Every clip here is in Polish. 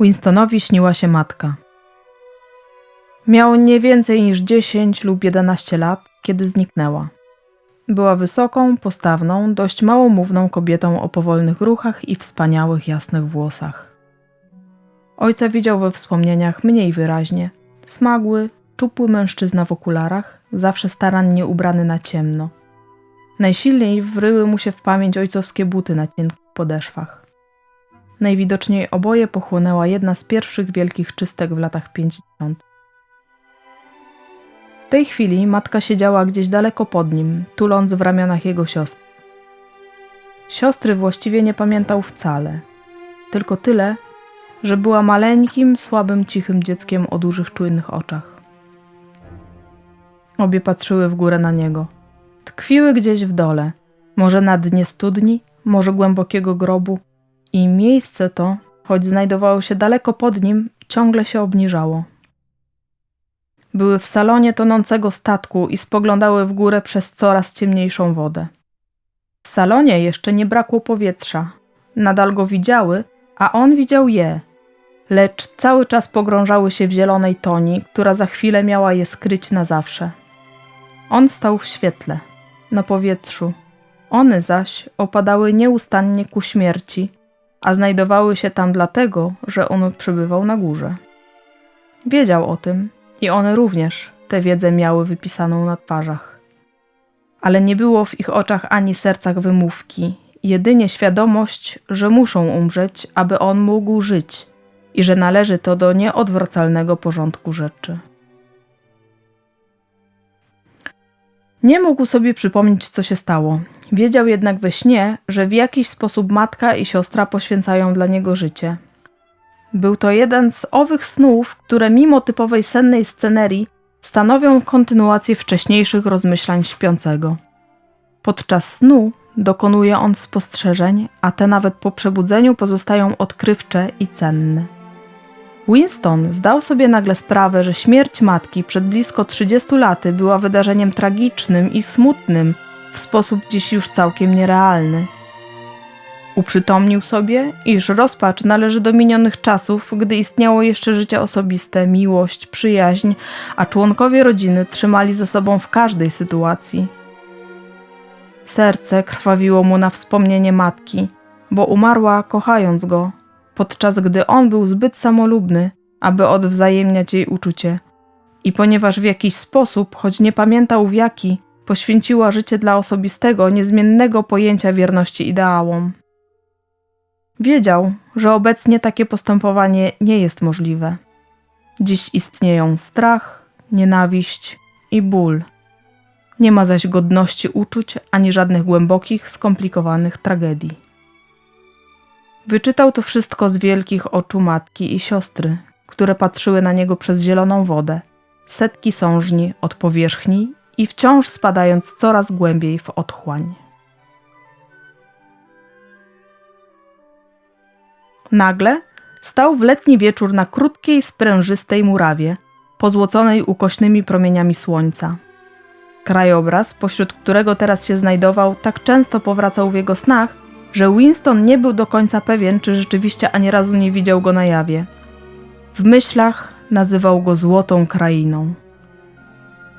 Winstonowi śniła się matka. Miał nie więcej niż 10 lub 11 lat, kiedy zniknęła. Była wysoką, postawną, dość małomówną kobietą o powolnych ruchach i wspaniałych, jasnych włosach. Ojca widział we wspomnieniach mniej wyraźnie. Smagły, czupły mężczyzna w okularach, zawsze starannie ubrany na ciemno. Najsilniej wryły mu się w pamięć ojcowskie buty na cienkich podeszwach. Najwidoczniej oboje pochłonęła jedna z pierwszych wielkich czystek w latach 50. W tej chwili matka siedziała gdzieś daleko pod nim, tuląc w ramionach jego siostry. Siostry właściwie nie pamiętał wcale, tylko tyle, że była maleńkim, słabym, cichym dzieckiem o dużych, czujnych oczach. Obie patrzyły w górę na niego. Tkwiły gdzieś w dole, może na dnie studni, może głębokiego grobu, i miejsce to, choć znajdowało się daleko pod nim, ciągle się obniżało. Były w salonie tonącego statku i spoglądały w górę przez coraz ciemniejszą wodę. W salonie jeszcze nie brakło powietrza. Nadal go widziały, a on widział je, lecz cały czas pogrążały się w zielonej toni, która za chwilę miała je skryć na zawsze. On stał w świetle, na powietrzu. One zaś opadały nieustannie ku śmierci, a znajdowały się tam dlatego, że on przebywał na górze. Wiedział o tym i one również tę wiedzę miały wypisaną na twarzach. Ale nie było w ich oczach ani sercach wymówki, jedynie świadomość, że muszą umrzeć, aby on mógł żyć i że należy to do nieodwracalnego porządku rzeczy. Nie mógł sobie przypomnieć, co się stało. Wiedział jednak we śnie, że w jakiś sposób matka i siostra poświęcają dla niego życie. Był to jeden z owych snów, które mimo typowej sennej scenerii stanowią kontynuację wcześniejszych rozmyślań śpiącego. Podczas snu dokonuje on spostrzeżeń, a te nawet po przebudzeniu pozostają odkrywcze i cenne. Winston zdał sobie nagle sprawę, że śmierć matki przed blisko 30 laty była wydarzeniem tragicznym i smutnym, w sposób dziś już całkiem nierealny. Uprzytomnił sobie, iż rozpacz należy do minionych czasów, gdy istniało jeszcze życie osobiste, miłość, przyjaźń, a członkowie rodziny trzymali ze sobą w każdej sytuacji. Serce krwawiło mu na wspomnienie matki, bo umarła kochając go, podczas gdy on był zbyt samolubny, aby odwzajemniać jej uczucie. I ponieważ w jakiś sposób, choć nie pamiętał w jaki, poświęciła życie dla osobistego, niezmiennego pojęcia wierności ideałom. Wiedział, że obecnie takie postępowanie nie jest możliwe. Dziś istnieją strach, nienawiść i ból. Nie ma zaś godności uczuć ani żadnych głębokich, skomplikowanych tragedii. Wyczytał to wszystko z wielkich oczu matki i siostry, które patrzyły na niego przez zieloną wodę, setki sążni od powierzchni i wciąż spadając coraz głębiej w otchłań. Nagle stał w letni wieczór na krótkiej, sprężystej murawie, pozłoconej ukośnymi promieniami słońca. Krajobraz, pośród którego teraz się znajdował, tak często powracał w jego snach, że Winston nie był do końca pewien, czy rzeczywiście ani razu nie widział go na jawie. W myślach nazywał go Złotą Krainą.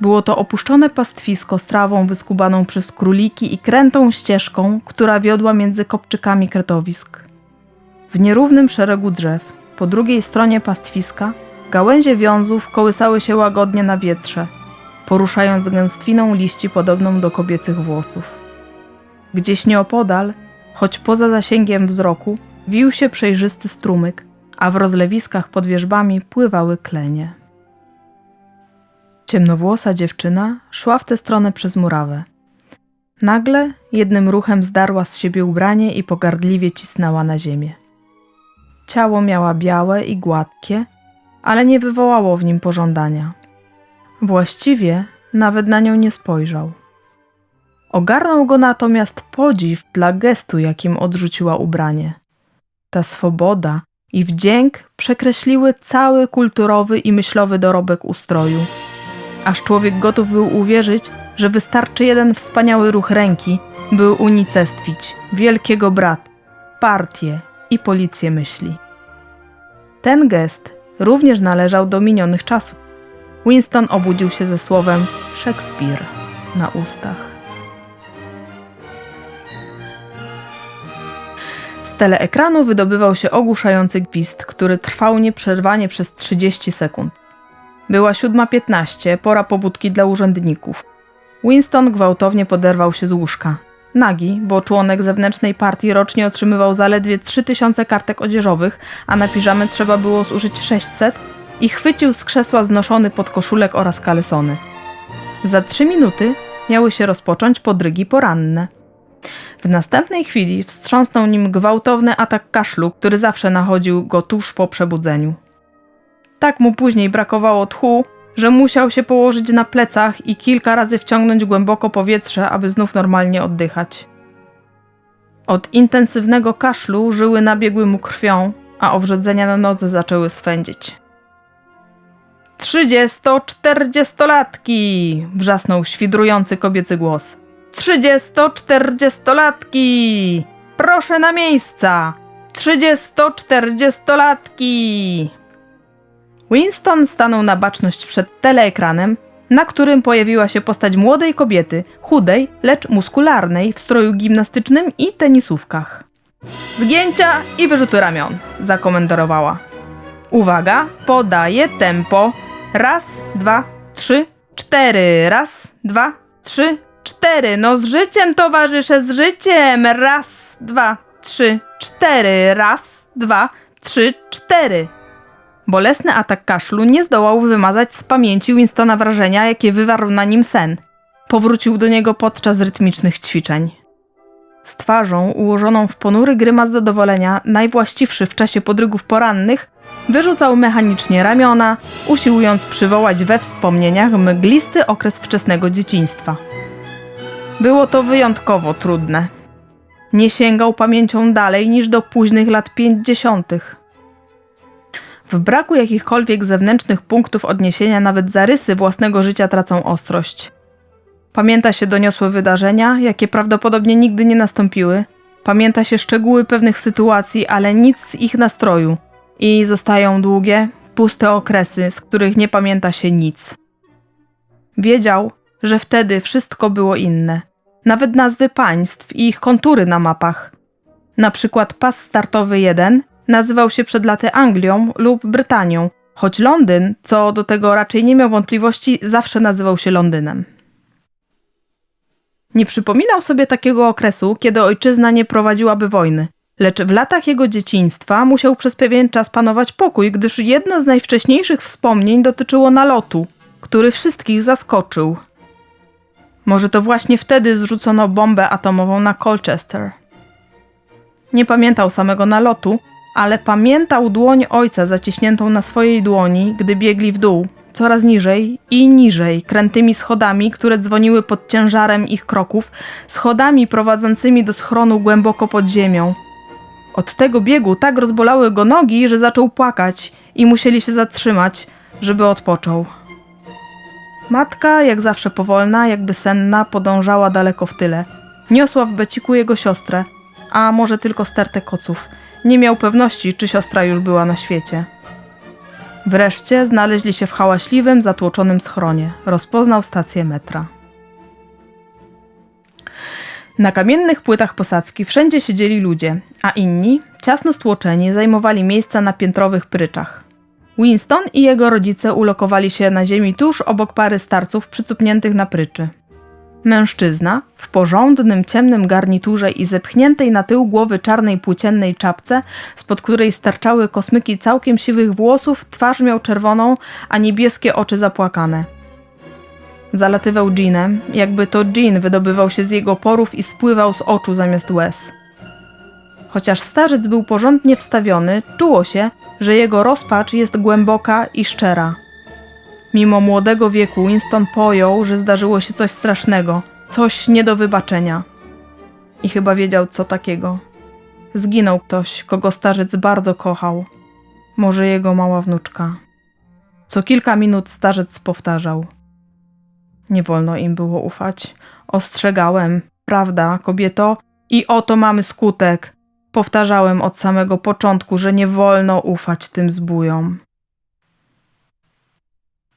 Było to opuszczone pastwisko z trawą wyskubaną przez króliki i krętą ścieżką, która wiodła między kopczykami kretowisk. W nierównym szeregu drzew, po drugiej stronie pastwiska, gałęzie wiązów kołysały się łagodnie na wietrze, poruszając gęstwiną liści podobną do kobiecych włosów. Gdzieś nieopodal, choć poza zasięgiem wzroku, wił się przejrzysty strumyk, a w rozlewiskach pod wierzbami pływały klenie. Ciemnowłosa dziewczyna szła w tę stronę przez murawę. Nagle jednym ruchem zdarła z siebie ubranie i pogardliwie cisnęła na ziemię. Ciało miała białe i gładkie, ale nie wywołało w nim pożądania. Właściwie nawet na nią nie spojrzał. Ogarnął go natomiast podziw dla gestu, jakim odrzuciła ubranie. Ta swoboda i wdzięk przekreśliły cały kulturowy i myślowy dorobek ustroju. Aż człowiek gotów był uwierzyć, że wystarczy jeden wspaniały ruch ręki, by unicestwić wielkiego brat, partię i policję myśli. ten gest również należał do minionych czasów. Winston obudził się ze słowem Szekspir na ustach. Z teleekranu wydobywał się ogłuszający gwizd, który trwał nieprzerwanie przez 30 sekund. Była 7.15, pora pobudki dla urzędników. Winston gwałtownie poderwał się z łóżka. Nagi, bo członek zewnętrznej partii rocznie otrzymywał zaledwie 3000 kartek odzieżowych, a na piżamy trzeba było zużyć 600 i chwycił z krzesła znoszony podkoszulek oraz kalesony. Za trzy minuty miały się rozpocząć podrygi poranne. W następnej chwili wstrząsnął nim gwałtowny atak kaszlu, który zawsze nachodził go tuż po przebudzeniu. Tak mu później brakowało tchu, że musiał się położyć na plecach i kilka razy wciągnąć głęboko powietrze, aby znów normalnie oddychać. Od intensywnego kaszlu żyły nabiegły mu krwią, a owrzodzenia na nodze zaczęły swędzić. Trzydziesto-czterdziestolatki! wrzasnął świdrujący kobiecy głos. Trzydziesto-czterdziestolatki! Proszę na miejsca! Trzydziesto-czterdziestolatki! Winston stanął na baczność przed teleekranem, na którym pojawiła się postać młodej kobiety, chudej, lecz muskularnej, w stroju gimnastycznym i tenisówkach. Zgięcia i wyrzuty ramion, zakomendorowała. Uwaga, podaję tempo. Raz, dwa, trzy, cztery. Raz, dwa, trzy, cztery. No z życiem, towarzysze, z życiem. Raz, dwa, trzy, cztery. Raz, dwa, trzy, cztery. Bolesny atak kaszlu nie zdołał wymazać z pamięci Winstona wrażenia, jakie wywarł na nim sen. Powrócił do niego podczas rytmicznych ćwiczeń. Z twarzą ułożoną w ponury grymas zadowolenia, najwłaściwszy w czasie podrygów porannych, wyrzucał mechanicznie ramiona, usiłując przywołać we wspomnieniach mglisty okres wczesnego dzieciństwa. Było to wyjątkowo trudne. Nie sięgał pamięcią dalej niż do późnych lat pięćdziesiątych. W braku jakichkolwiek zewnętrznych punktów odniesienia nawet zarysy własnego życia tracą ostrość. Pamięta się doniosłe wydarzenia, jakie prawdopodobnie nigdy nie nastąpiły. Pamięta się szczegóły pewnych sytuacji, ale nic z ich nastroju. I zostają długie, puste okresy, z których nie pamięta się nic. Wiedział, że wtedy wszystko było inne. Nawet nazwy państw i ich kontury na mapach. Na przykład pas startowy 1 nazywał się przed laty Anglią lub Brytanią, choć Londyn, co do tego raczej nie miał wątpliwości, zawsze nazywał się Londynem. Nie przypominał sobie takiego okresu, kiedy ojczyzna nie prowadziłaby wojny, lecz w latach jego dzieciństwa musiał przez pewien czas panować pokój, gdyż jedno z najwcześniejszych wspomnień dotyczyło nalotu, który wszystkich zaskoczył. Może to właśnie wtedy zrzucono bombę atomową na Colchester. Nie pamiętał samego nalotu, ale pamiętał dłoń ojca zaciśniętą na swojej dłoni, gdy biegli w dół, coraz niżej i niżej, krętymi schodami, które dzwoniły pod ciężarem ich kroków, schodami prowadzącymi do schronu głęboko pod ziemią. Od tego biegu tak rozbolały go nogi, że zaczął płakać i musieli się zatrzymać, żeby odpoczął. Matka, jak zawsze powolna, jakby senna, podążała daleko w tyle. Niosła w beciku jego siostrę, a może tylko stertę koców – nie miał pewności, czy siostra już była na świecie. Wreszcie znaleźli się w hałaśliwym, zatłoczonym schronie. Rozpoznał stację metra. Na kamiennych płytach posadzki wszędzie siedzieli ludzie, a inni, ciasno stłoczeni, zajmowali miejsca na piętrowych pryczach. Winston i jego rodzice ulokowali się na ziemi tuż obok pary starców przycupniętych na pryczy. Mężczyzna w porządnym, ciemnym garniturze i zepchniętej na tył głowy czarnej płóciennej czapce, spod której sterczały kosmyki całkiem siwych włosów, twarz miał czerwoną, a niebieskie oczy zapłakane. Zalatywał dżinem, jakby to dżin wydobywał się z jego porów i spływał z oczu zamiast łez. Chociaż starzec był porządnie wstawiony, czuło się, że jego rozpacz jest głęboka i szczera. Mimo młodego wieku Winston pojął, że zdarzyło się coś strasznego, coś nie do wybaczenia. I chyba wiedział, co takiego. Zginął ktoś, kogo starzec bardzo kochał. Może jego mała wnuczka. Co kilka minut starzec powtarzał. Nie wolno im było ufać. Ostrzegałem. Prawda, kobieto? I oto mamy skutek. Powtarzałem od samego początku, że nie wolno ufać tym zbójom.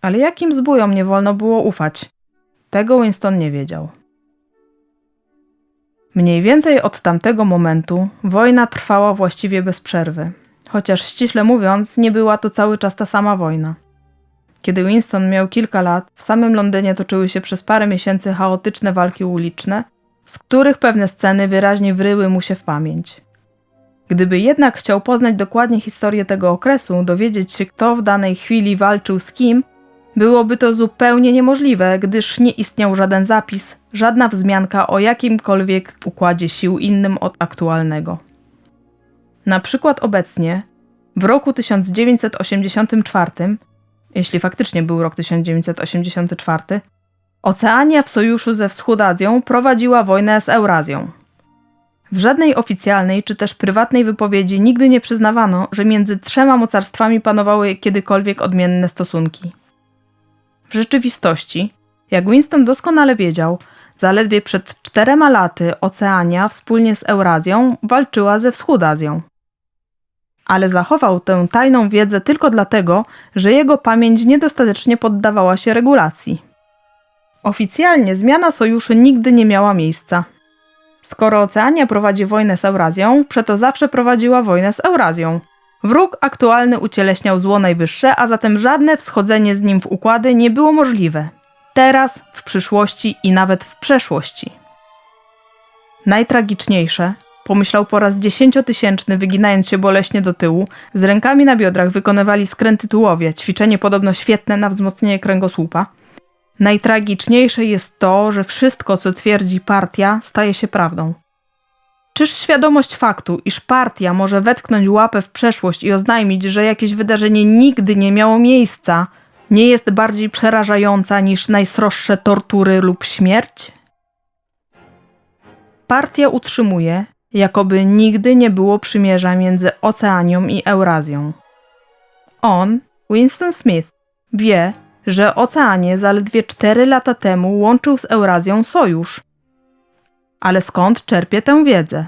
Ale jakim zbójom nie wolno było ufać? Tego Winston nie wiedział. Mniej więcej od tamtego momentu wojna trwała właściwie bez przerwy, chociaż ściśle mówiąc, nie była to cały czas ta sama wojna. Kiedy Winston miał kilka lat, w samym Londynie toczyły się przez parę miesięcy chaotyczne walki uliczne, z których pewne sceny wyraźnie wryły mu się w pamięć. Gdyby jednak chciał poznać dokładnie historię tego okresu, dowiedzieć się, kto w danej chwili walczył z kim, byłoby to zupełnie niemożliwe, gdyż nie istniał żaden zapis, żadna wzmianka o jakimkolwiek układzie sił innym od aktualnego. Na przykład obecnie, w roku 1984, jeśli faktycznie był rok 1984, Oceania w sojuszu ze Wschód-Azją prowadziła wojnę z Eurazją. W żadnej oficjalnej czy też prywatnej wypowiedzi nigdy nie przyznawano, że między trzema mocarstwami panowały kiedykolwiek odmienne stosunki. W rzeczywistości, jak Winston doskonale wiedział, zaledwie przed czterema laty Oceania wspólnie z Eurazją walczyła ze Wschód-Azją. Ale zachował tę tajną wiedzę tylko dlatego, że jego pamięć niedostatecznie poddawała się regulacji. Oficjalnie zmiana sojuszu nigdy nie miała miejsca. Skoro Oceania prowadzi wojnę z Eurazją, przeto zawsze prowadziła wojnę z Eurazją. Wróg aktualny ucieleśniał zło najwyższe, a zatem żadne wschodzenie z nim w układy nie było możliwe. Teraz, w przyszłości i nawet w przeszłości. Najtragiczniejsze, pomyślał po raz dziesięciotysięczny, wyginając się boleśnie do tyłu, z rękami na biodrach wykonywali skręty tułowie, ćwiczenie podobno świetne na wzmocnienie kręgosłupa – Najtragiczniejsze jest to, że wszystko, co twierdzi partia, staje się prawdą. Czyż świadomość faktu, iż partia może wetknąć łapę w przeszłość i oznajmić, że jakieś wydarzenie nigdy nie miało miejsca, nie jest bardziej przerażająca niż najsroższe tortury lub śmierć? Partia utrzymuje, jakoby nigdy nie było przymierza między Oceanią i Eurazją. On, Winston Smith, wie, że Oceanie zaledwie 4 lata temu łączył z Eurazją sojusz. Ale skąd czerpie tę wiedzę?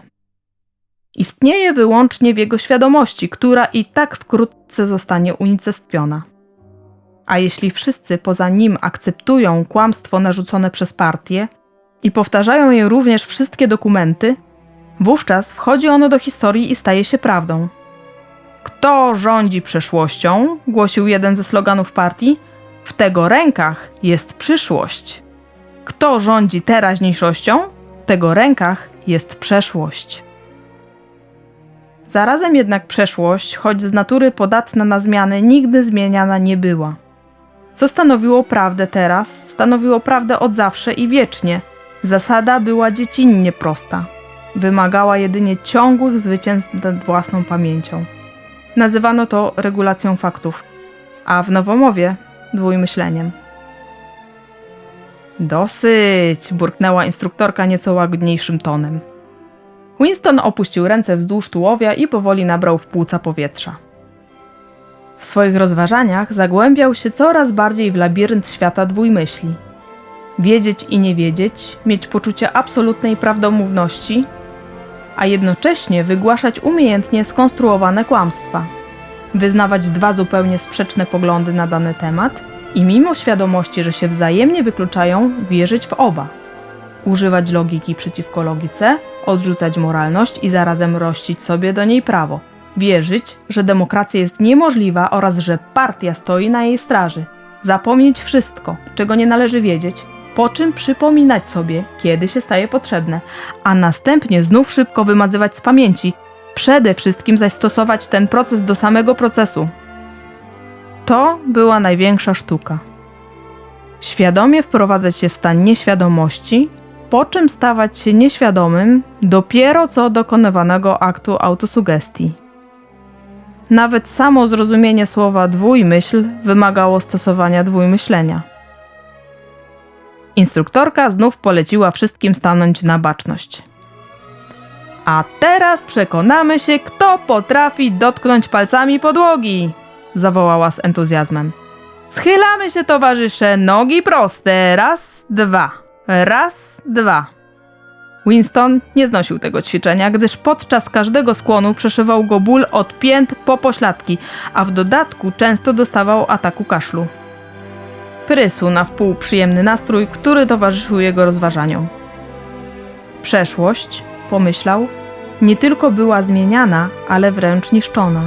Istnieje wyłącznie w jego świadomości, która i tak wkrótce zostanie unicestwiona. A jeśli wszyscy poza nim akceptują kłamstwo narzucone przez partię i powtarzają je również wszystkie dokumenty, wówczas wchodzi ono do historii i staje się prawdą. Kto rządzi przeszłością, głosił jeden ze sloganów partii, w tego rękach jest przyszłość. Kto rządzi teraźniejszością, tego rękach jest przeszłość. Zarazem jednak przeszłość, choć z natury podatna na zmiany, nigdy zmieniana nie była. Co stanowiło prawdę teraz, stanowiło prawdę od zawsze i wiecznie. Zasada była dziecinnie prosta. Wymagała jedynie ciągłych zwycięstw nad własną pamięcią. Nazywano to regulacją faktów, a w Nowomowie dwójmyśleniem. Dosyć, burknęła instruktorka nieco łagodniejszym tonem. Winston opuścił ręce wzdłuż tułowia i powoli nabrał w płuca powietrza. W swoich rozważaniach zagłębiał się coraz bardziej w labirynt świata dwójmyśli. Wiedzieć i nie wiedzieć, mieć poczucie absolutnej prawdomówności, a jednocześnie wygłaszać umiejętnie skonstruowane kłamstwa – wyznawać dwa zupełnie sprzeczne poglądy na dany temat i mimo świadomości, że się wzajemnie wykluczają, wierzyć w oba. Używać logiki przeciwko logice, odrzucać moralność i zarazem rościć sobie do niej prawo. Wierzyć, że demokracja jest niemożliwa oraz że partia stoi na jej straży. Zapomnieć wszystko, czego nie należy wiedzieć, po czym przypominać sobie, kiedy się staje potrzebne, a następnie znów szybko wymazywać z pamięci, Przede wszystkim zaś stosować ten proces do samego procesu. To była największa sztuka. Świadomie wprowadzać się w stan nieświadomości, po czym stawać się nieświadomym dopiero co dokonywanego aktu autosugestii. Nawet samo zrozumienie słowa dwójmyśl wymagało stosowania dwójmyślenia. Instruktorka znów poleciła wszystkim stanąć na baczność. A teraz przekonamy się, kto potrafi dotknąć palcami podłogi, zawołała z entuzjazmem. Schylamy się, towarzysze, nogi proste. Raz, dwa. Raz, dwa. Winston nie znosił tego ćwiczenia, gdyż podczas każdego skłonu przeszywał go ból od pięt po pośladki, a w dodatku często dostawał ataku kaszlu. Prysł na wpół przyjemny nastrój, który towarzyszył jego rozważaniom. Przeszłość, pomyślał, nie tylko była zmieniana, ale wręcz niszczona.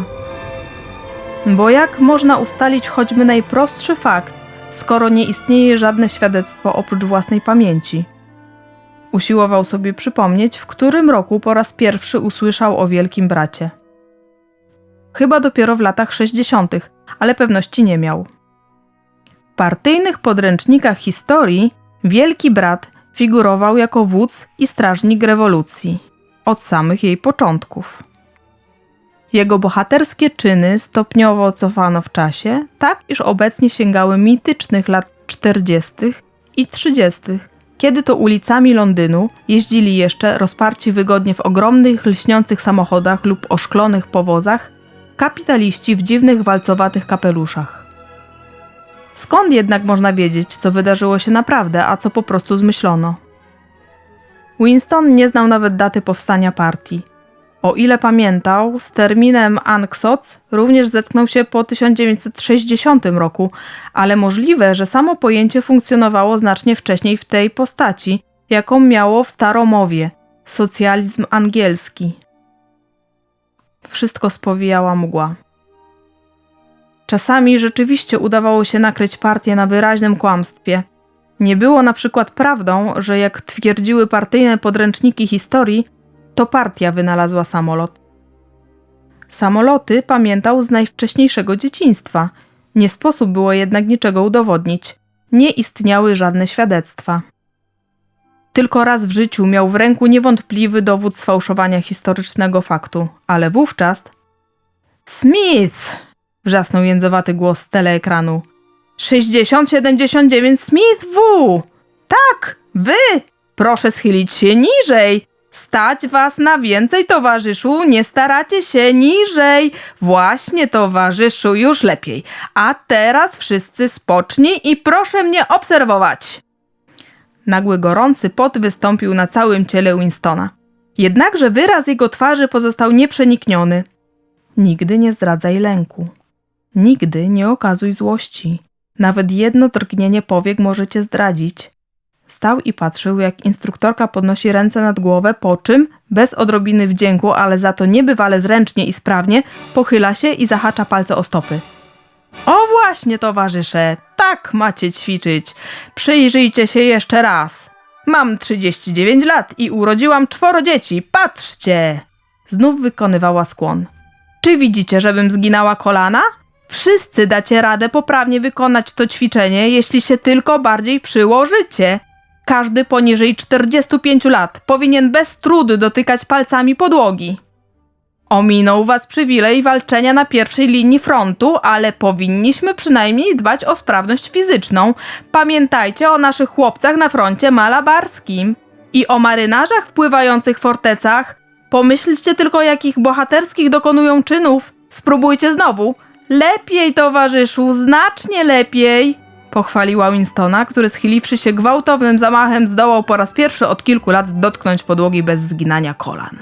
Bo jak można ustalić choćby najprostszy fakt, skoro nie istnieje żadne świadectwo oprócz własnej pamięci? Usiłował sobie przypomnieć, w którym roku po raz pierwszy usłyszał o Wielkim Bracie. Chyba dopiero w latach 60., ale pewności nie miał. W partyjnych podręcznikach historii Wielki Brat figurował jako wódz i strażnik rewolucji od samych jej początków. Jego bohaterskie czyny stopniowo cofano w czasie, tak iż obecnie sięgały mitycznych lat 40. i 30., kiedy to ulicami Londynu jeździli jeszcze rozparci wygodnie w ogromnych, lśniących samochodach lub oszklonych powozach kapitaliści w dziwnych walcowatych kapeluszach. Skąd jednak można wiedzieć, co wydarzyło się naprawdę, a co po prostu zmyślono? Winston nie znał nawet daty powstania partii. O ile pamiętał, z terminem Anksoc również zetknął się po 1960 roku, ale możliwe, że samo pojęcie funkcjonowało znacznie wcześniej w tej postaci, jaką miało w staromowie socjalizm angielski. Wszystko spowijała mgła. Czasami rzeczywiście udawało się nakryć partię na wyraźnym kłamstwie. Nie było na przykład prawdą, że jak twierdziły partyjne podręczniki historii, to partia wynalazła samolot. Samoloty pamiętał z najwcześniejszego dzieciństwa. Nie sposób było jednak niczego udowodnić. Nie istniały żadne świadectwa. Tylko raz w życiu miał w ręku niewątpliwy dowód sfałszowania historycznego faktu, ale wówczas. Smith! Wrzasnął jędzowaty głos z teleekranu. 6079 Smith W! Tak, wy! Proszę schylić się niżej! Stać was na więcej, towarzyszu, nie staracie się niżej. Właśnie, towarzyszu, już lepiej. A teraz wszyscy spocznij i proszę mnie obserwować. Nagły gorący pot wystąpił na całym ciele Winstona. Jednakże wyraz jego twarzy pozostał nieprzenikniony. Nigdy nie zdradzaj lęku. Nigdy nie okazuj złości. Nawet jedno drgnienie powiek może cię zdradzić. Stał i patrzył, jak instruktorka podnosi ręce nad głowę, po czym, bez odrobiny wdzięku, ale za to niebywale zręcznie i sprawnie, pochyla się i zahacza palce o stopy. O właśnie, towarzysze, tak macie ćwiczyć. Przyjrzyjcie się jeszcze raz. Mam 39 lat i urodziłam czworo dzieci. Patrzcie! Znów wykonywała skłon. Czy widzicie, żebym zginęła kolana? Wszyscy dacie radę poprawnie wykonać to ćwiczenie, jeśli się tylko bardziej przyłożycie. Każdy poniżej 45 lat powinien bez trudu dotykać palcami podłogi. Ominął was przywilej walczenia na pierwszej linii frontu, ale powinniśmy przynajmniej dbać o sprawność fizyczną. Pamiętajcie o naszych chłopcach na froncie malabarskim i o marynarzach w pływających fortecach. Pomyślcie tylko, jakich bohaterskich dokonują czynów. Spróbujcie znowu. Lepiej, towarzyszu, znacznie lepiej! Pochwaliła Winstona, który schyliwszy się gwałtownym zamachem zdołał po raz pierwszy od kilku lat dotknąć podłogi bez zginania kolan.